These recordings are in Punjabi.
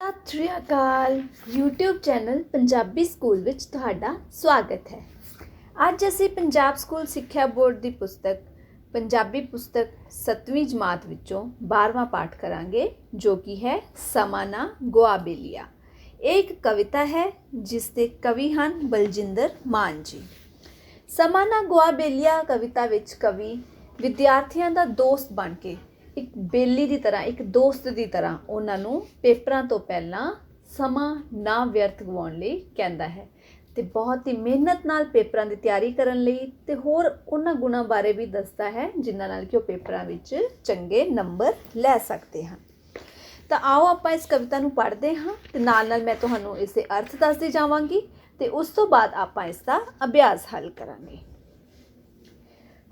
ਸਤਿ ਸ਼੍ਰੀ ਅਕਾਲ। YouTube ਚੈਨਲ ਪੰਜਾਬੀ ਸਕੂਲ ਵਿੱਚ ਤੁਹਾਡਾ ਸਵਾਗਤ ਹੈ। ਅੱਜ ਅਸੀਂ ਪੰਜਾਬ ਸਕੂਲ ਸਿੱਖਿਆ ਬੋਰਡ ਦੀ ਪੁਸਤਕ, ਪੰਜਾਬੀ ਪੁਸਤਕ 7ਵੀਂ ਜਮਾਤ ਵਿੱਚੋਂ 12ਵਾਂ ਪਾਠ ਕਰਾਂਗੇ, ਜੋ ਕਿ ਹੈ ਸਮਾਨਾ ਗੁਆਬੇਲੀਆ ਇਹ ਇੱਕ ਕਵਿਤਾ ਹੈ, ਜਿਸ ਦੇ ਕਵੀ ਹਨ ਬਲਜਿੰਦਰ ਮਾਨ ਜੀ। ਸਮਾਨਾ ਗੁਆਬੇਲੀਆ ਕਵਿਤਾ ਵਿੱਚ ਕਵੀ ਵਿਦਿਆਰਥੀਆਂ ਦਾ ਦੋਸਤ ਬਣ ਕੇ ਇੱਕ ਬੇਲੀ ਦੀ ਤਰ੍ਹਾਂ, ਇੱਕ ਦੋਸਤ ਦੀ ਤਰ੍ਹਾਂ ਉਹਨਾਂ ਨੂੰ ਪੇਪਰਾਂ ਤੋਂ ਪਹਿਲਾਂ ਸਮਾਂ ਨਾ ਵਿਅਰਥ ਗਵਾਉਣ ਲਈ ਕਹਿੰਦਾ ਹੈ। ਤੇ ਬਹੁਤ ਹੀ ਮਿਹਨਤ ਨਾਲ ਪੇਪਰਾਂ ਦੀ ਤਿਆਰੀ ਕਰਨ ਲਈ ਤੇ ਹੋਰ ਉਹਨਾਂ ਗੁਣਾਂ ਬਾਰੇ ਵੀ ਦੱਸਦਾ ਹੈ, ਜਿਨ੍ਹਾਂ ਨਾਲ ਕਿ ਉਹ ਪੇਪਰਾਂ ਵਿੱਚ ਚੰਗੇ ਨੰਬਰ ਲੈ ਸਕਦੇ ਹਨ। ਤਾਂ ਆਓ ਆਪਾਂ ਇਸ ਕਵਿਤਾ ਨੂੰ ਪੜ੍ਹਦੇ ਹਾਂ ਤੇ ਨਾਲ ਨਾਲ ਮੈਂ ਤੁਹਾਨੂੰ ਇਸ ਦੇ ਅਰਥ ਦੱਸਦੀ ਜਾਵਾਂਗੀ ਤੇ ਉਸ ਤੋਂ ਬਾਅਦ ਆਪਾਂ ਇਸ ਦਾ ਅਭਿਆਸ ਹੱਲ ਕਰਾਂਗੇ।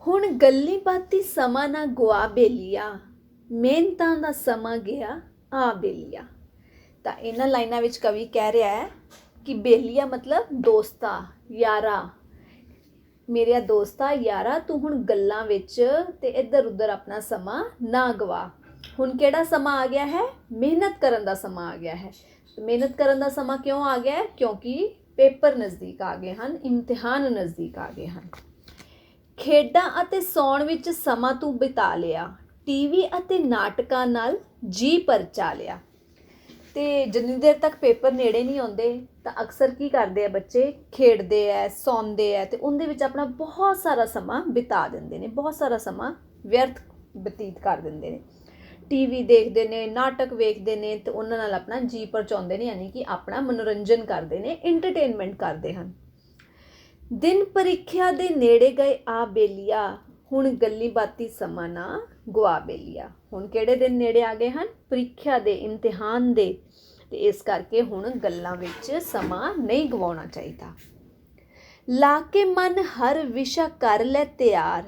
ਹੁਣ ਗੱਲੀ ਬਾਤੀ ਸਮਾਂ ਨਾ ਗੁਆ ਬੇਲੀਆ ਮਿਹਨਤਾਂ ਦਾ ਸਮਾਂ ਗਿਆ ਆ ਬੇਲੀਆ। ਤਾਂ ਇਹਨਾਂ ਲਾਈਨਾਂ ਵਿੱਚ ਕਵੀ ਕਹਿ ਰਿਹਾ ਹੈ ਕਿ ਬੇਲੀਆ ਮਤਲਬ ਦੋਸਤਾ, ਯਾਰਾ। ਮੇਰਿਆ ਦੋਸਤਾ, ਯਾਰਾ, ਤੂੰ ਹੁਣ ਗੱਲਾਂ ਵਿੱਚ ਤੇ ਇੱਧਰ ਉੱਧਰ ਆਪਣਾ ਸਮਾਂ ਨਾ ਗਵਾ। ਹੁਣ ਕਿਹੜਾ ਸਮਾਂ ਆ ਗਿਆ ਹੈ? ਮਿਹਨਤ ਕਰਨ ਦਾ ਸਮਾਂ ਆ ਗਿਆ ਹੈ। ਮਿਹਨਤ ਕਰਨ ਦਾ ਸਮਾਂ ਕਿਉਂ ਆ ਗਿਆ ਕਿਉਂਕਿ ਪੇਪਰ ਨਜ਼ਦੀਕ ਆ ਗਏ ਹਨ, ਇਮਤਿਹਾਨ ਨਜ਼ਦੀਕ ਆ ਗਏ ਹਨ। ਖੇਡਾਂ ਅਤੇ ਸੌਣ ਵਿੱਚ ਸਮਾਂ ਤੂੰ ਬਿਤਾ ਲਿਆ। ਟੀਵੀ ਅਤੇ ਨਾਟਕਾਂ ਨਾਲ ਜੀ ਪਰਚਾ ਲਿਆ। ਤੇ ਜਿੰਨੀ ਦੇਰ ਤੱਕ ਪੇਪਰ ਨੇੜੇ ਨਹੀਂ ਆਉਂਦੇ, ਤਾਂ ਅਕਸਰ ਕੀ ਕਰਦੇ ਆ ਬੱਚੇ? ਖੇਡਦੇ ਐ ਸੌਂਦੇ ਐ ਤੇ ਉਹਦੇ ਵਿੱਚ ਆਪਣਾ ਬਹੁਤ ਸਾਰਾ ਸਮਾਂ ਬਿਤਾ ਦਿੰਦੇ ਨੇ, ਬਹੁਤ ਸਾਰਾ ਸਮਾਂ ਵਿਅਰਥ ਬਤੀਤ ਕਰ ਦਿੰਦੇ ਨੇ। ਟੀਵੀ ਦੇਖਦੇ ਨੇ, ਨਾਟਕ ਵੇਖਦੇ ਨੇ ਤੇ ਉਹਨਾਂ ਨਾਲ ਆਪਣਾ ਜੀ ਪਰਚਾਉਂਦੇ ਨੇ, ਯਾਨੀ ਕਿ ਆਪਣਾ ਮਨੋਰੰਜਨ ਕਰਦੇ ਨੇ ਐਂਟਰਟੇਨਮੈਂਟ ਕਰਦੇ ਹਨ। ਦਿਨ ਪ੍ਰੀਖਿਆ ਦੇ ਨੇੜੇ ਗਏ ਆ ਬੇਲੀਆ, ਹੁਣ ਗੱਲੀ ਬਾਤੀ ਸਮਾਂ ਨਾ ਗੁਆ ਬੇਲੀਆ। ਹੁਣ ਕਿਹੜੇ ਦਿਨ ਨੇੜੇ ਆ ਗਏ ਹਨ? ਪ੍ਰੀਖਿਆ ਦੇ, ਇਮਤਿਹਾਨ ਦੇ। ਤੇ ਇਸ ਕਰਕੇ ਹੁਣ ਗੱਲਾਂ ਵਿੱਚ ਸਮਾਂ ਨਹੀਂ ਗਵਾਉਣਾ ਚਾਹੀਦਾ। ਲਾ ਕੇ ਮਨ ਹਰ ਵਿਸ਼ਾ ਕਰ ਲੈ ਤਿਆਰ।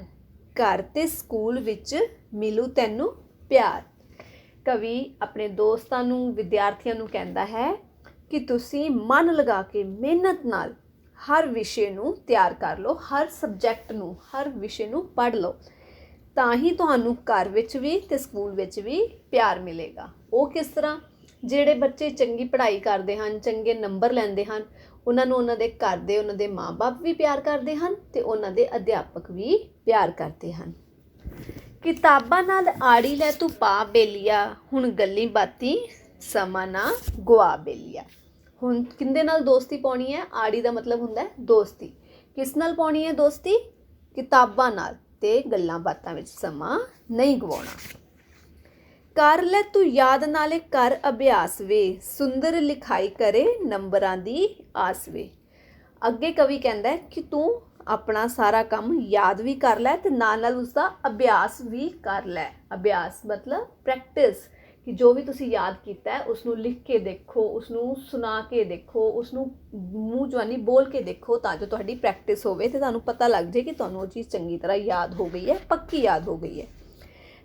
ਘਰ ਤੇ ਸਕੂਲ ਵਿੱਚ ਮਿਲੂ ਤੈਨੂੰ ਪਿਆਰ। ਕਵੀ ਆਪਣੇ ਦੋਸਤਾਂ ਨੂੰ, ਵਿਦਿਆਰਥੀਆਂ ਨੂੰ ਕਹਿੰਦਾ ਹੈ ਕਿ ਤੁਸੀਂ ਮਨ ਲਗਾ ਕੇ ਮਿਹਨਤ ਨਾਲ ਹਰ ਵਿਸ਼ੇ ਨੂੰ ਤਿਆਰ ਕਰ ਲਓ, ਹਰ ਸਬਜੈਕਟ ਨੂੰ, ਹਰ ਵਿਸ਼ੇ ਨੂੰ ਪੜ੍ਹ ਲਓ। ਤਾਂ ਹੀ ਤੁਹਾਨੂੰ ਘਰ ਵਿੱਚ ਵੀ ਤੇ ਸਕੂਲ ਵਿੱਚ ਵੀ ਪਿਆਰ ਮਿਲੇਗਾ। ਉਹ ਕਿਸ ਤਰ੍ਹਾਂ? ਜਿਹੜੇ ਬੱਚੇ ਚੰਗੀ ਪੜ੍ਹਾਈ ਕਰਦੇ ਹਨ, ਚੰਗੇ ਨੰਬਰ ਲੈਂਦੇ ਹਨ, ਉਹਨਾਂ ਨੂੰ ਉਹਨਾਂ ਦੇ ਘਰ ਦੇ, ਉਹਨਾਂ ਦੇ ਮਾਪੇ ਵੀ ਪਿਆਰ ਕਰਦੇ ਹਨ ਤੇ ਉਹਨਾਂ ਦੇ ਅਧਿਆਪਕ ਵੀ ਪਿਆਰ ਕਰਦੇ ਹਨ। ਕਿਤਾਬਾਂ ਨਾਲ ਆੜੀ ਲੈ ਤੂੰ ਪਾ ਬੇਲੀਆ, ਹੁਣ ਗੱਲੀ ਬਾਤੀ ਸਮਾਂ ਨਾ ਗੁਆ ਬੇਲੀਆ। ਹੁਣ ਕਿੰਦੇ ਨਾਲ ਦੋਸਤੀ ਪਾਉਣੀ ਹੈ? ਆੜੀ ਦਾ ਮਤਲਬ ਹੁੰਦਾ ਹੈ ਦੋਸਤੀ। ਕਿਸ ਨਾਲ ਪਾਉਣੀ ਹੈ ਦੋਸਤੀ? ਕਿਤਾਬਾਂ ਨਾਲ। ਤੇ ਗੱਲਾਂ ਬਾਤਾਂ ਵਿੱਚ ਸਮਾਂ ਨਹੀਂ ਗਵਾਉਣਾ। ਕਰ ਲੈ ਤੂੰ ਯਾਦ, ਨਾਲੇ ਕਰ ਅਭਿਆਸ ਵੇ। ਸੁੰਦਰ ਲਿਖਾਈ ਕਰੇ ਨੰਬਰਾਂ ਦੀ ਆਸ ਵੇ। ਅੱਗੇ ਕਵੀ ਕਹਿੰਦਾ ਹੈ ਕਿ ਤੂੰ ਆਪਣਾ ਸਾਰਾ ਕੰਮ ਯਾਦ ਵੀ ਕਰ ਲੈ ਤੇ ਨਾਲ ਨਾਲ ਉਸ ਦਾ ਅਭਿਆਸ ਵੀ ਕਰ ਲੈ। ਅਭਿਆਸ ਮਤਲਬ ਪ੍ਰੈਕਟਿਸ ਕਿ ਜੋ ਵੀ ਤੁਸੀਂ ਯਾਦ ਕੀਤਾ ਹੈ ਉਸ ਨੂੰ ਲਿਖ ਕੇ ਦੇਖੋ ਉਸ ਨੂੰ ਸੁਣਾ ਕੇ ਦੇਖੋ ਉਸ ਨੂੰ ਮੂੰਹ ਜਵਾਨੀ ਬੋਲ ਕੇ ਦੇਖੋ ਤਾਂ ਜੋ ਤੁਹਾਡੀ ਪ੍ਰੈਕਟਿਸ ਹੋਵੇ ਤੇ ਤੁਹਾਨੂੰ ਪਤਾ ਲੱਗ ਜੇ ਕਿ ਤੁਹਾਨੂੰ ਉਹ ਚੀਜ਼ ਚੰਗੀ ਤਰ੍ਹਾਂ ਯਾਦ ਹੋ ਗਈ ਹੈ, ਪੱਕੀ ਯਾਦ ਹੋ ਗਈ ਹੈ।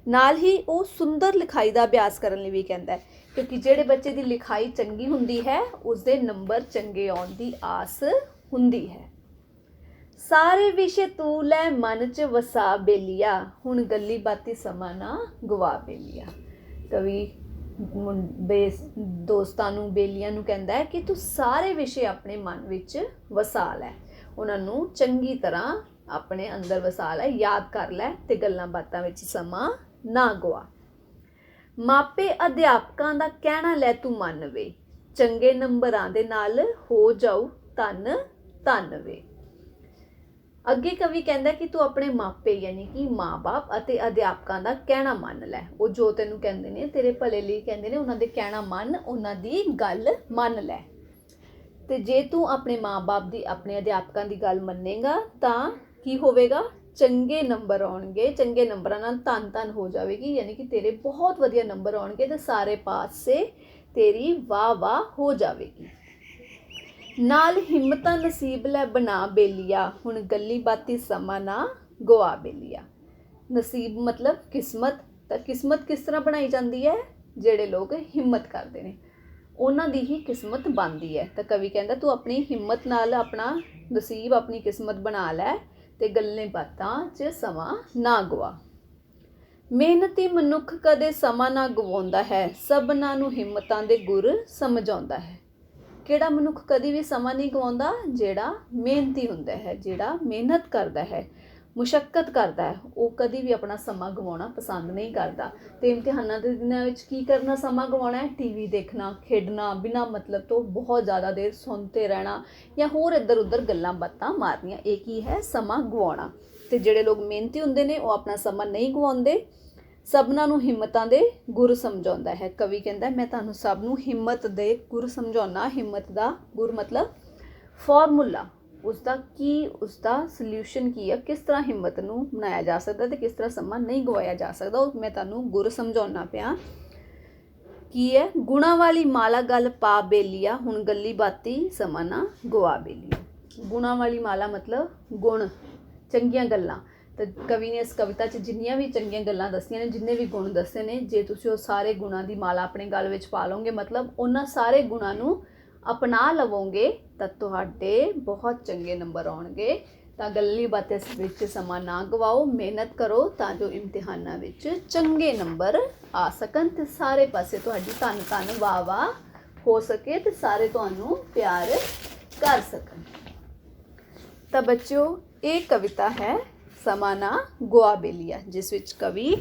ਨਾਲ ਹੀ ਉਹ ਸੁੰਦਰ ਲਿਖਾਈ ਦਾ ਅਭਿਆਸ ਕਰਨ ਲਈ ਵੀ ਕਹਿੰਦਾ ਹੈ, ਕਿਉਂਕਿ ਜਿਹੜੇ ਬੱਚੇ ਦੀ ਲਿਖਾਈ ਚੰਗੀ ਹੁੰਦੀ ਹੈ ਉਸ ਦੇ ਨੰਬਰ ਚੰਗੇ ਆਉਣ ਦੀ ਆਸ ਹੁੰਦੀ ਹੈ। ਸਾਰੇ ਵਿਸ਼ੇ ਤੂੰ ਲੈ ਮਨ ਚ ਵਸਾ ਬੇਲੀਆ, ਹੁਣ ਗੱਲੀ ਬਾਤੀ ਸਮਾਂ ਨਾ ਗਵਾ ਬੇਲੀਆ। ਕਵੀ ਮੁੰ- ਬੇਸ, ਦੋਸਤਾਂ ਨੂੰ, ਬੇਲੀਆਂ ਨੂੰ ਕਹਿੰਦਾ ਹੈ ਕਿ ਤੂੰ ਸਾਰੇ ਵਿਸ਼ੇ ਆਪਣੇ ਮਨ ਵਿੱਚ ਵਸਾ ਲੈ ਉਹਨਾਂ ਨੂੰ ਚੰਗੀ ਤਰ੍ਹਾਂ ਆਪਣੇ ਅੰਦਰ ਵਸਾ ਲੈ ਯਾਦ ਕਰ ਲੈ ਤੇ ਗੱਲਾਂ ਬਾਤਾਂ ਵਿੱਚ ਸਮਾਂ ਨਾ ਗਵਾ। ਮਾਪੇ ਅਧਿਆਪਕਾਂ ਦਾ ਕਹਿਣਾ ਲੈ ਤੂੰ ਮੰਨ ਵੇ, ਚੰਗੇ ਨੰਬਰਾਂ ਦੇ ਨਾਲ ਹੋ ਜਾਊ ਧੰਨ ਧੰਨ ਵੇ। ਅੱਗੇ ਕਵੀ ਕਹਿੰਦਾ ਕਿ ਤੂੰ ਆਪਣੇ ਮਾਪੇ ਯਾਨੀ ਕਿ ਮਾਪੇ ਅਤੇ ਅਧਿਆਪਕਾਂ ਦਾ ਕਹਿਣਾ ਮੰਨ ਲੈ। ਉਹ ਜੋ ਤੈਨੂੰ ਕਹਿੰਦੇ ਨੇ, ਤੇਰੇ ਭਲੇ ਲਈ ਕਹਿੰਦੇ ਨੇ, ਉਹਨਾਂ ਦੇ ਕਹਿਣਾ ਮੰਨ, ਉਹਨਾਂ ਦੀ ਗੱਲ ਮੰਨ ਲੈ। ਤੇ ਜੇ ਤੂੰ ਆਪਣੇ ਮਾਪੇ ਦੀ, ਆਪਣੇ ਅਧਿਆਪਕਾਂ ਦੀ ਗੱਲ ਮੰਨੇਗਾ, ਤਾਂ ਕੀ ਹੋਵੇਗਾ? ਚੰਗੇ ਨੰਬਰ ਆਉਣਗੇ। ਚੰਗੇ ਨੰਬਰਾਂ ਨਾਲ ਧੰਨ ਧੰਨ ਹੋ ਜਾਵੇਗੀ। ਯਾਨੀ ਕਿ ਤੇਰੇ ਬਹੁਤ ਵਧੀਆ ਨੰਬਰ ਆਉਣਗੇ ਤੇ ਸਾਰੇ ਪਾਸੇ ਤੇਰੀ ਵਾਹ ਵਾਹ ਹੋ ਜਾਵੇਗੀ। ਨਾਲ ਹਿੰਮਤਾਂ ਨਸੀਬ ਲੈ ਬਣਾ ਬੇਲੀਆ, ਹੁਣ ਗੱਲੀ ਬਾਤੀ ਸਮਾਂ ਨਾ ਗਵਾ ਬੇਲੀਆ। ਨਸੀਬ ਮਤਲਬ ਕਿਸਮਤ, ਤਾਂ ਕਿਸਮਤ ਕਿਸ ਤਰ੍ਹਾਂ ਬਣਾਈ ਜਾਂਦੀ ਹੈ? ਜਿਹੜੇ ਲੋਕ ਹਿੰਮਤ ਕਰਦੇ ਨੇ। ਉਹਨਾਂ ਦੀ ਹੀ ਕਿਸਮਤ ਬਣਦੀ ਹੈ। ਤਾਂ ਕਵੀ ਕਹਿੰਦਾ, ਤੂੰ ਆਪਣੀ ਹਿੰਮਤ ਨਾਲ ਆਪਣਾ ਨਸੀਬ, ਆਪਣੀ ਕਿਸਮਤ ਬਣਾ ਲੈ ਤੇ ਗੱਲਾਂ ਬਾਤਾਂ 'ਚ ਸਮਾਂ ਨਾ ਗਵਾ। ਮਿਹਨਤੀ ਮਨੁੱਖ ਕਦੇ ਸਮਾਂ ਨਾ ਗਵਾਉਂਦਾ ਹੈ। ਸਭਨਾਂ ਨੂੰ ਹਿੰਮਤਾਂ ਦੇ ਗੁਰ ਸਮਝਾਉਂਦਾ ਹੈ। ਕਿਹੜਾ ਮਨੁੱਖ ਕਦੀ ਵੀ ਸਮਾਂ ਨਹੀਂ ਗਵਾਉਂਦਾ ਜਿਹੜਾ ਮਿਹਨਤੀ ਹੁੰਦਾ ਹੈ, ਜਿਹੜਾ ਮਿਹਨਤ ਕਰਦਾ ਹੈ ਮੁਸ਼ਕਲ ਕਰਦਾ ਹੈ, ਉਹ ਕਦੀ ਵੀ ਆਪਣਾ ਸਮਾਂ ਗਵਾਉਣਾ ਪਸੰਦ ਨਹੀਂ ਕਰਦਾ। ਤੇ ਇਮਤਿਹਾਨਾਂ ਦੇ ਦਿਨਾਂ ਵਿੱਚ ਕੀ ਕਰਨਾ, ਸਮਾਂ ਗਵਾਉਣਾ ਹੈ? ਟੀਵੀ ਦੇਖਣਾ, ਖੇਡਣਾ, ਬਿਨਾਂ ਮਤਲਬ ਤੋਂ ਬਹੁਤ ਜ਼ਿਆਦਾ ਦੇਰ ਸੁਣਤੇ ਰਹਿਣਾ ਜਾਂ ਹੋਰ ਇੱਧਰ ਉੱਧਰ ਗੱਲਾਂ ਬਾਤਾਂ ਮਾਰਨੀਆਂ। ਇਹ ਕੀ ਹੈ? ਸਮਾਂ ਗਵਾਉਣਾ। ਤੇ ਜਿਹੜੇ ਲੋਕ ਮਿਹਨਤੀ ਹੁੰਦੇ ਨੇ, ਉਹ ਆਪਣਾ ਸਮਾਂ ਨਹੀਂ ਗਵਾਉਂਦੇ। ਸਭਨਾਂ ਨੂੰ ਹਿੰਮਤਾਂ ਦੇ ਗੁਰ ਸਮਝਾਉਂਦਾ ਹੈ। ਕਵੀ ਕਹਿੰਦਾ, ਮੈਂ ਤੁਹਾਨੂੰ ਸਭ ਨੂੰ ਹਿੰਮਤ ਦੇ ਗੁਰ ਸਮਝਾਉਣਾ ਹਿੰਮਤ ਦਾ ਗੁਰ ਮਤਲਬ ਫਾਰਮੂਲਾ। ਉਸ ਦਾ ਕੀ ਉਸ ਦਾ ਸੋਲੂਸ਼ਨ ਕੀ ਹੈ ਕਿਸ ਤਰ੍ਹਾਂ ਹਿੰਮਤ ਨੂੰ ਬਣਾਇਆ ਜਾ ਸਕਦਾ ਤੇ ਕਿਸ ਤਰ੍ਹਾਂ ਸਮਾਂ ਨਹੀਂ ਗਵਾਇਆ ਜਾ ਸਕਦਾ? ਉਹ ਮੈਂ ਤੁਹਾਨੂੰ ਗੁਰ ਸਮਝਾਉਣਾ ਪਿਆ। ਕੀ ਹੈ? ਗੁਣਾ ਵਾਲੀ ਮਾਲਾ ਗੱਲ ਪਾ ਬੇਲੀਆ, ਹੁਣ ਗੱਲੀ ਬਾਤੀ ਸਮਾਂ ਨਾ ਗਵਾ ਬੇਲੀਆ। ਗੁਣਾ ਵਾਲੀ ਮਾਲਾ ਮਤਲਬ ਗੁਣ, ਚੰਗੀਆਂ ਗੱਲਾਂ। ਤੇ ਕਵੀ ਨੇ ਇਸ ਕਵਿਤਾ 'ਚ ਜਿੰਨੀਆਂ ਵੀ ਚੰਗੀਆਂ ਗੱਲਾਂ ਦੱਸੀਆਂ ਨੇ, ਜਿੰਨੇ ਵੀ ਗੁਣ ਦੱਸੇ ਨੇ, ਜੇ ਤੁਸੀਂ ਉਹ ਸਾਰੇ ਗੁਣਾਂ ਦੀ ਮਾਲਾ ਆਪਣੇ ਗਲ ਵਿੱਚ ਪਾ ਲਓਗੇ, ਮਤਲਬ ਉਹਨਾਂ ਸਾਰੇ ਗੁਣਾਂ ਨੂੰ ਅਪਣਾ ਲਵੋਗੇ, ਤਾਂ ਤੁਹਾਡੇ ਬਹੁਤ ਚੰਗੇ ਨੰਬਰ ਆਉਣਗੇ। ਤਾਂ ਗੱਲੀ ਬਾਤਾਂ ਵਿੱਚ ਸਮਾਂ ਨਾ ਗਵਾਓ, ਮਿਹਨਤ ਕਰੋ ਤਾਂ ਜੋ ਇਮਤਿਹਾਨਾਂ ਵਿੱਚ ਚੰਗੇ ਨੰਬਰ ਆ ਸਕਣ ਤੇ ਸਾਰੇ ਪਾਸੇ ਤੁਹਾਡੀ ਧੰਨ ਧੰਨ ਵਾਹ ਵਾਹ ਹੋ ਸਕੇ ਤੇ ਸਾਰੇ ਤੁਹਾਨੂੰ ਪਿਆਰ ਕਰ ਸਕਣ। ਤਾਂ ਬੱਚਿਓ, ਇਹ ਕਵਿਤਾ ਹੈ ਸਮਾਂ ਨਾ ਗੁਆ ਬੇਲੀਆ ਜਿਸ ਵਿੱਚ ਕਵੀ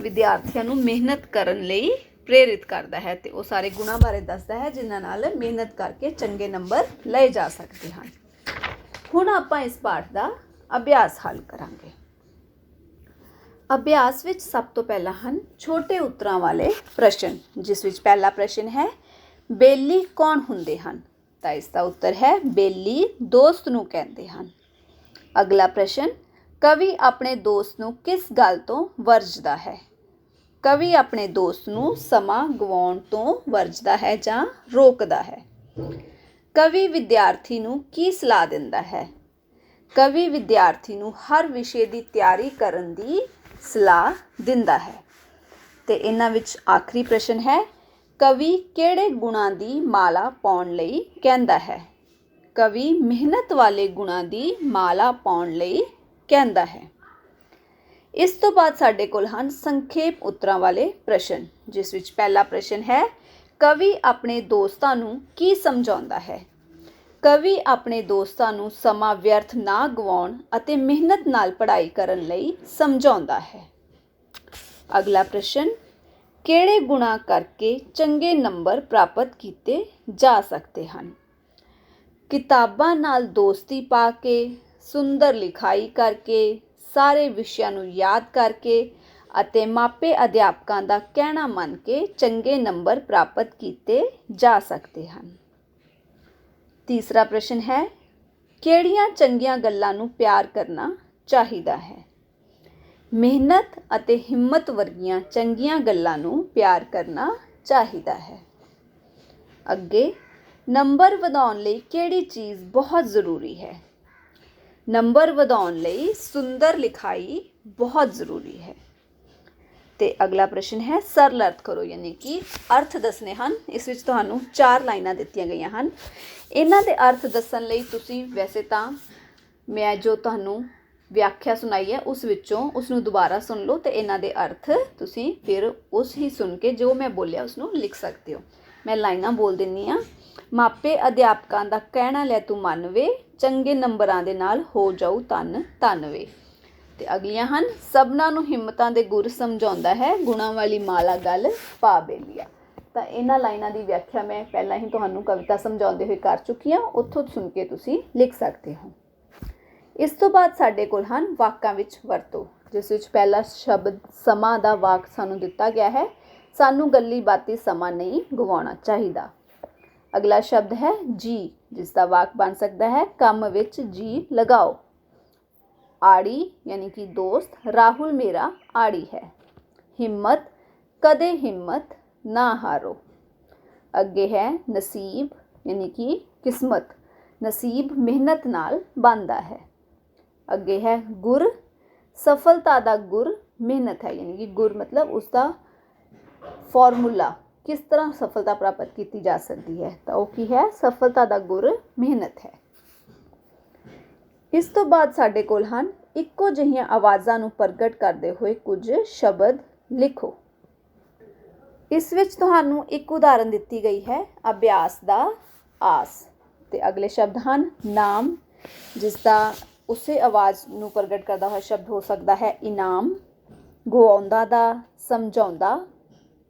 ਵਿਦਿਆਰਥੀਆਂ ਨੂੰ ਮਿਹਨਤ ਕਰਨ ਲਈ ਪ੍ਰੇਰਿਤ ਕਰਦਾ ਹੈ ਤੇ ਉਹ ਸਾਰੇ ਗੁਣਾਂ ਬਾਰੇ ਦੱਸਦਾ ਹੈ, ਜਿਨ੍ਹਾਂ ਨਾਲ ਮਿਹਨਤ ਕਰਕੇ ਚੰਗੇ ਨੰਬਰ ਲਏ ਜਾ ਸਕਦੇ ਹਨ। ਹੁਣ ਆਪਾਂ ਇਸ ਪਾਠ ਦਾ ਅਭਿਆਸ ਹੱਲ ਕਰਾਂਗੇ। ਅਭਿਆਸ ਵਿੱਚ ਸਭ ਤੋਂ ਪਹਿਲਾਂ ਹਨ ਛੋਟੇ ਉੱਤਰਾਂ ਵਾਲੇ ਪ੍ਰਸ਼ਨ, ਜਿਸ ਵਿੱਚ ਪਹਿਲਾ ਪ੍ਰਸ਼ਨ ਹੈ, ਬੇਲੀ ਕੌਣ ਹੁੰਦੇ ਹਨ? ਤਾਂ ਇਸ ਦਾ ਉੱਤਰ ਹੈ, ਬੇਲੀ ਦੋਸਤ ਨੂੰ ਕਹਿੰਦੇ ਹਨ। ਅਗਲਾ ਪ੍ਰਸ਼ਨ ਕਵੀ ਆਪਣੇ ਦੋਸਤ ਨੂੰ ਕਿਸ ਗੱਲ ਤੋਂ ਵਰਜਦਾ ਹੈ? ਕਵੀ ਆਪਣੇ ਦੋਸਤ ਨੂੰ ਸਮਾਂ ਗਵਾਉਣ ਤੋਂ ਵਰਜਦਾ ਹੈ ਜਾਂ ਰੋਕਦਾ ਹੈ? ਕਵੀ ਵਿਦਿਆਰਥੀ ਨੂੰ ਕੀ ਸਲਾਹ ਦਿੰਦਾ ਹੈ? ਕਵੀ ਵਿਦਿਆਰਥੀ ਨੂੰ ਹਰ ਵਿਸ਼ੇ ਦੀ ਤਿਆਰੀ ਕਰਨ ਦੀ ਸਲਾਹ ਦਿੰਦਾ ਹੈ। ਤੇ ਇਹਨਾਂ ਵਿੱਚ ਆਖਰੀ ਪ੍ਰਸ਼ਨ ਹੈ, ਕਵੀ ਕਿਹੜੇ ਗੁਣਾਂ ਦੀ ਮਾਲਾ ਪਾਉਣ ਲਈ ਕਹਿੰਦਾ ਹੈ? ਕਵੀ ਮਿਹਨਤ ਵਾਲੇ ਗੁਣਾਂ ਦੀ ਮਾਲਾ ਪਾਉਣ ਲਈ ਕਹਿੰਦਾ ਹੈ। ਇਸ ਤੋਂ ਬਾਅਦ ਸਾਡੇ ਕੋਲ ਹਨ ਸੰਖੇਪ ਉੱਤਰਾਂ ਵਾਲੇ ਪ੍ਰਸ਼ਨ, ਜਿਸ ਵਿੱਚ ਪਹਿਲਾ ਪ੍ਰਸ਼ਨ ਹੈ, ਕਵੀ ਆਪਣੇ ਦੋਸਤਾਂ ਨੂੰ ਕੀ ਸਮਝਾਉਂਦਾ ਹੈ? ਕਵੀ ਆਪਣੇ ਦੋਸਤਾਂ ਨੂੰ ਸਮਾਂ ਵਿਅਰਥ ਨਾ ਗਵਾਉਣ ਅਤੇ ਮਿਹਨਤ ਨਾਲ ਪੜ੍ਹਾਈ ਕਰਨ ਲਈ ਸਮਝਾਉਂਦਾ ਹੈ। ਅਗਲਾ ਪ੍ਰਸ਼ਨ, ਕਿਹੜੇ ਗੁਣਾ ਕਰਕੇ ਚੰਗੇ ਨੰਬਰ ਪ੍ਰਾਪਤ ਕੀਤੇ ਜਾ ਸਕਦੇ ਹਨ? ਕਿਤਾਬਾਂ ਨਾਲ ਦੋਸਤੀ ਪਾ ਕੇ ਸੁੰਦਰ ਲਿਖਾਈ ਕਰਕੇ, ਸਾਰੇ ਵਿਸ਼ਿਆਂ ਨੂੰ ਯਾਦ ਕਰਕੇ ਅਤੇ ਮਾਪੇ ਅਧਿਆਪਕਾਂ ਦਾ ਕਹਿਣਾ ਮੰਨ ਕੇ ਚੰਗੇ ਨੰਬਰ ਪ੍ਰਾਪਤ ਕੀਤੇ ਜਾ ਸਕਦੇ ਹਨ। ਤੀਸਰਾ ਪ੍ਰਸ਼ਨ ਹੈ, ਕਿਹੜੀਆਂ ਚੰਗੀਆਂ ਗੱਲਾਂ ਨੂੰ ਪਿਆਰ ਕਰਨਾ ਚਾਹੀਦਾ ਹੈ? ਮਿਹਨਤ ਅਤੇ ਹਿੰਮਤ ਵਰਗੀਆਂ ਚੰਗੀਆਂ ਗੱਲਾਂ ਨੂੰ ਪਿਆਰ ਕਰਨਾ ਚਾਹੀਦਾ ਹੈ। ਅੱਗੇ, ਨੰਬਰ ਵਧਾਉਣ ਲਈ ਕਿਹੜੀ ਚੀਜ਼ ਬਹੁਤ ਜ਼ਰੂਰੀ ਹੈ? ਨੰਬਰ ਵਧਾਉਣ ਲਈ ਸੁੰਦਰ ਲਿਖਾਈ ਬਹੁਤ ਜ਼ਰੂਰੀ ਹੈ। ਤੇ ਅਗਲਾ ਪ੍ਰਸ਼ਨ ਹੈ ਸਰਲ ਅਰਥ ਕਰੋ, ਯਾਨੀ ਕਿ ਅਰਥ ਦੱਸਣੇ ਹਨ। ਇਸ ਵਿੱਚ ਤੁਹਾਨੂੰ ਚਾਰ ਲਾਈਨਾਂ ਦਿੱਤੀਆਂ ਗਈਆਂ ਹਨ। ਇਹਨਾਂ ਦੇ ਅਰਥ ਦੱਸਣ ਲਈ ਤੁਸੀਂ ਵੈਸੇ ਤਾਂ ਮੈਂ ਜੋ ਤੁਹਾਨੂੰ ਵਿਆਖਿਆ ਸੁਣਾਈ ਹੈ, ਉਸ ਵਿੱਚੋਂ ਉਸ ਨੂੰ ਦੁਬਾਰਾ ਸੁਣ ਲਓ ਤੇ ਇਹਨਾਂ ਦੇ ਅਰਥ ਤੁਸੀਂ ਫਿਰ ਉਸ ਹੀ ਸੁਣ ਕੇ ਜੋ ਮੈਂ ਬੋਲਿਆ ਉਸ ਨੂੰ ਲਿਖ ਸਕਦੇ ਹੋ। ਮੈਂ ਲਾਈਨਾਂ ਬੋਲ ਦਿੰਨੀ ਆ। ਮਾਪੇ ਅਧਿਆਪਕਾਂ ਦਾ ਕਹਿਣਾ ਲੈ ਤੂੰ ਮੰਨਵੇ, ਚੰਗੇ ਨੰਬਰਾਂ ਦੇ ਨਾਲ ਹੋ ਜਾਊ ਤਨ ਤਨਵੇ ਤੇ ਅਗਲੀਆਂ ਹਨ, ਸਭਨਾਂ ਨੂੰ ਹਿੰਮਤਾਂ ਦੇ ਗੁਰ ਸਮਝਾਉਂਦਾ ਹੈ, ਗੁਣਾਂ ਵਾਲੀ ਮਾਲਾ ਗੱਲ ਪਾ ਬੇਲੀਆ। ਤਾਂ ਇਹਨਾਂ ਲਾਈਨਾਂ ਦੀ ਵਿਆਖਿਆ ਮੈਂ ਪਹਿਲਾਂ ਹੀ ਤੁਹਾਨੂੰ ਕਵਿਤਾ ਸਮਝਾਉਂਦੇ ਹੋਏ ਕਰ ਚੁੱਕੀ ਹਾਂ ਉੱਥੋਂ ਸੁਣ ਕੇ ਤੁਸੀਂ ਲਿਖ ਸਕਦੇ ਹੋ। ਇਸ ਤੋਂ ਬਾਅਦ ਸਾਡੇ ਕੋਲ ਹਨ ਵਾਕਾਂ ਵਿੱਚ ਵਰਤੋਂ, ਜਿਸ ਵਿੱਚ ਪਹਿਲਾ ਸ਼ਬਦ ਸਮਾਂ ਦਾ ਵਾਕ ਸਾਨੂੰ ਦਿੱਤਾ ਗਿਆ ਹੈ। ਸਾਨੂੰ ਗੱਲੀ ਬਾਤੀ ਸਮਾਂ ਨਹੀਂ ਗਵਾਉਣਾ ਚਾਹੀਦਾ। ਅਗਲਾ ਸ਼ਬਦ ਹੈ ਜੀ ਜਿਸ ਦਾ ਵਾਕ ਬਣ ਸਕਦਾ ਹੈ, ਕੰਮ ਵਿੱਚ ਜੀ ਲਗਾਓ। ਆੜੀ, ਯਾਨੀ ਕਿ ਦੋਸਤ, ਰਾਹੁਲ ਮੇਰਾ ਆੜੀ ਹੈ। ਹਿੰਮਤ, ਕਦੇ ਹਿੰਮਤ ਨਾ ਹਾਰੋ। ਅੱਗੇ ਹੈ ਨਸੀਬ, ਯਾਨੀ ਕਿ ਕਿਸਮਤ। ਨਸੀਬ ਮਿਹਨਤ ਨਾਲ ਬਣਦਾ ਹੈ। ਅੱਗੇ ਹੈ ਗੁਰ, ਸਫਲਤਾ ਦਾ ਗੁਰ ਮਿਹਨਤ ਹੈ, ਯਾਨੀ ਕਿ ਗੁਰ ਮਤਲਬ ਉਸ ਦਾ ਫਾਰਮੂਲਾ ਕਿਸ ਤਰ੍ਹਾਂ ਸਫਲਤਾ ਪ੍ਰਾਪਤ ਕੀਤੀ ਜਾ ਸਕਦੀ ਹੈ? ਤਾਂ ਉਹ ਕੀ ਹੈ? ਸਫਲਤਾ ਦਾ ਗੁਰ ਮਿਹਨਤ ਹੈ। ਇਸ ਤੋਂ ਬਾਅਦ ਸਾਡੇ ਕੋਲ ਹਨ, ਇੱਕੋ ਜਿਹੀਆਂ ਆਵਾਜ਼ਾਂ ਨੂੰ ਪ੍ਰਗਟ ਕਰਦੇ ਹੋਏ ਕੁਝ ਸ਼ਬਦ ਲਿਖੋ। ਇਸ ਵਿੱਚ ਤੁਹਾਨੂੰ ਇੱਕ ਉਦਾਹਰਨ ਦਿੱਤੀ ਗਈ ਹੈ, ਅਭਿਆਸ ਦਾ ਆਸ। ਤੇ ਅਗਲੇ ਸ਼ਬਦ ਹਨ, ਨਾਮ, ਜਿਸ ਦਾ ਉਸੇ ਆਵਾਜ਼ ਨੂੰ ਪ੍ਰਗਟ ਕਰਦਾ ਹੋਇਆ ਸ਼ਬਦ ਹੋ ਸਕਦਾ ਹੈ, ਇਨਾਮ ਗਵਾਉਂਦਾ ਦਾ, ਸਮਝਾਉਂਦਾ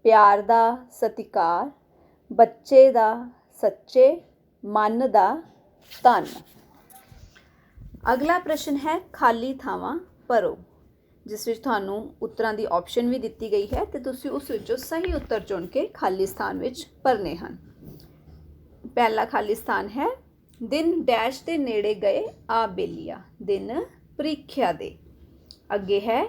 ਪਿਆਰ ਦਾ ਸਤਿਕਾਰ, ਬੱਚੇ ਦਾ ਸੱਚੇ ਮਨ ਦਾ ਧਨ। ਅਗਲਾ ਪ੍ਰਸ਼ਨ ਹੈ, ਖਾਲੀ ਥਾਵਾਂ ਭਰੋ, ਜਿਸ ਵਿੱਚ ਤੁਹਾਨੂੰ ਉੱਤਰਾਂ ਦੀ ਆਪਸ਼ਨ ਵੀ ਦਿੱਤੀ ਗਈ ਹੈ ਤੇ ਤੁਸੀਂ ਉਸ ਵਿੱਚੋਂ ਸਹੀ ਉੱਤਰ ਚੁਣ ਕੇ ਖਾਲੀ ਸਥਾਨ ਵਿੱਚ ਭਰਨੇ ਹਨ। ਪਹਿਲਾ ਖਾਲੀ ਸਥਾਨ ਹੈ, ਦਿਨ ਡੈਸ਼ ਦੇ ਨੇੜੇ ਗਏ ਆ ਬੇਲੀਆ, ਦਿਨ ਪ੍ਰੀਖਿਆ ਦੇ। ਅੱਗੇ ਹੈ,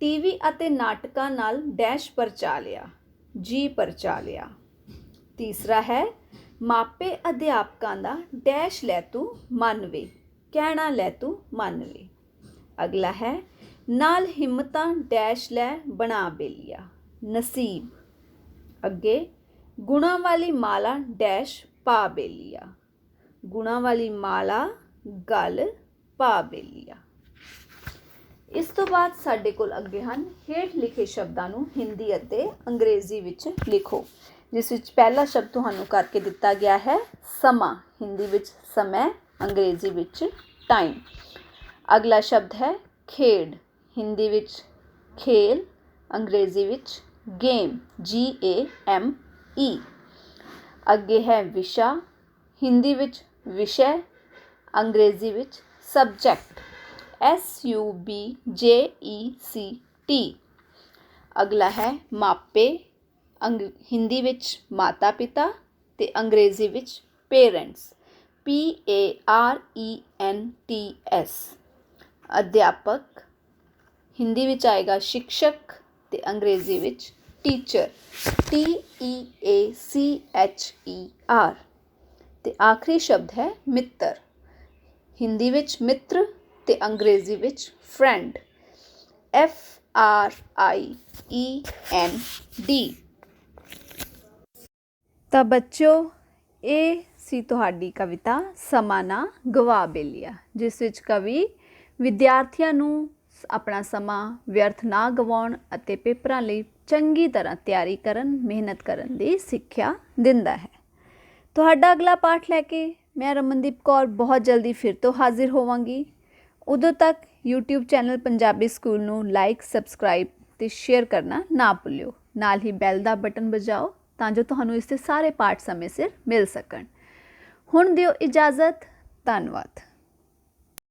ਟੀਵੀ ਅਤੇ ਨਾਟਕਾਂ ਨਾਲ ਡੈਸ਼ ਪਰਚਾ ਲਿਆ। ਜੀ ਪਰਚਾ ਲਿਆ। ਤੀਸਰਾ ਹੈ, ਮਾਪੇ ਅਧਿਆਪਕਾਂ ਦਾ ਡੈਸ਼ ਲੈ ਤੂੰ ਮੰਨ ਵੇ ਕਹਿਣਾ ਲੈ ਤੂੰ ਮੰਨ ਵੇ ਅਗਲਾ ਹੈ, ਨਾਲ ਹਿੰਮਤਾਂ ਡੈਸ਼ ਲੈ ਬਣਾ ਬੇਲੀਆ, ਨਸੀਬ। ਅੱਗੇ, ਗੁਣਾ ਵਾਲੀ ਮਾਲਾ ਡੈਸ਼ ਪਾ ਬੇਲੀਆ, ਗੁਣਾ ਵਾਲੀ ਮਾਲਾ ਗਲ ਪਾ ਬੇਲੀਆ। ਇਸ ਤੋਂ ਬਾਅਦ ਸਾਡੇ ਕੋਲ ਅੱਗੇ ਹਨ ਹੇਠ ਲਿਖੇ ਸ਼ਬਦਾਂ ਨੂੰ ਹਿੰਦੀ ਅਤੇ ਅੰਗਰੇਜ਼ੀ ਵਿੱਚ ਲਿਖੋ, ਜਿਸ ਵਿੱਚ ਪਹਿਲਾ ਸ਼ਬਦ ਤੁਹਾਨੂੰ ਕਰਕੇ ਦਿੱਤਾ ਗਿਆ ਹੈ ਸਮਾਂ, ਹਿੰਦੀ ਵਿੱਚ ਸਮੇਂ, ਅੰਗਰੇਜ਼ੀ ਵਿੱਚ ਟਾਈਮ ਅਗਲਾ ਸ਼ਬਦ ਹੈ ਖੇਡ, ਹਿੰਦੀ ਵਿੱਚ ਖੇਲ, ਅੰਗਰੇਜ਼ੀ ਵਿੱਚ ਗੇਮ ਜੀ ਏ ਐਮ ਈ ਅੱਗੇ ਹੈ ਵਿਸ਼ਾ, ਹਿੰਦੀ ਵਿੱਚ ਵਿਸ਼ੇ, ਅੰਗਰੇਜ਼ੀ ਵਿੱਚ subject S you B J E C T ਅਗਲਾ ਹੈ ਮਾਪੇ, ਅੰਗ, ਹਿੰਦੀ ਵਿੱਚ ਮਾਤਾ ਪਿਤਾ ਅਤੇ ਅੰਗਰੇਜ਼ੀ ਵਿੱਚ parents. P A R E N T S ਅਧਿਆਪਕ, ਹਿੰਦੀ ਵਿੱਚ ਆਏਗਾ ਸ਼ਿਕਸ਼ਕ ਅਤੇ ਅੰਗਰੇਜ਼ੀ ਵਿੱਚ teacher. T E A C H E R ਤੇ ਆਖਰੀ ਸ਼ਬਦ ਹੈ ਮਿੱਤਰ। ਹਿੰਦੀ ਵਿੱਚ ਮਿੱਤਰ ਅਤੇ ਅੰਗਰੇਜ਼ੀ ਵਿੱਚ friend F R I E N D ਤਾਂ ਬੱਚਿਓ ਇਹ ਸੀ ਤੁਹਾਡੀ ਕਵਿਤਾ ਸਮਾਂ ਨਾ ਗਵਾ ਬੇਲੀਆ, ਜਿਸ ਵਿੱਚ ਕਵੀ ਵਿਦਿਆਰਥੀਆਂ ਨੂੰ ਆਪਣਾ ਸਮਾਂ ਵਿਅਰਥ ਨਾ ਗਵਾਉਣ ਅਤੇ ਪੇਪਰਾਂ ਲਈ ਚੰਗੀ ਤਰ੍ਹਾਂ ਤਿਆਰੀ ਕਰਨ, ਮਿਹਨਤ ਕਰਨ ਦੀ ਸਿੱਖਿਆ ਦਿੰਦਾ ਹੈ। ਤੁਹਾਡਾ ਅਗਲਾ ਪਾਠ ਲੈ ਕੇ ਮੈਂ ਰਮਨਦੀਪ ਕੌਰ ਬਹੁਤ ਜਲਦੀ ਫਿਰ ਤੋਂ ਹਾਜ਼ਰ ਹੋਵਾਂਗੀ। ਉਦੋਂ ਤੱਕ YouTube ਚੈਨਲ ਪੰਜਾਬੀ ਸਕੂਲ ਨੂੰ ਲਾਈਕ ਸਬਸਕ੍ਰਾਈਬ ਤੇ ਸ਼ੇਅਰ ਕਰਨਾ ਨਾ ਭੁੱਲਿਓ। ਨਾਲ ਹੀ ਬੈਲ ਦਾ ਬਟਨ ਵਜਾਓ ਤਾਂ ਜੋ ਤੁਹਾਨੂੰ ਇਸ ਦੇ ਸਾਰੇ ਪਾਠ ਸਮੇਂ ਸਿਰ ਮਿਲ ਸਕਣ। ਹੁਣ ਦਿਓ ਇਜਾਜ਼ਤ। ਧੰਨਵਾਦ।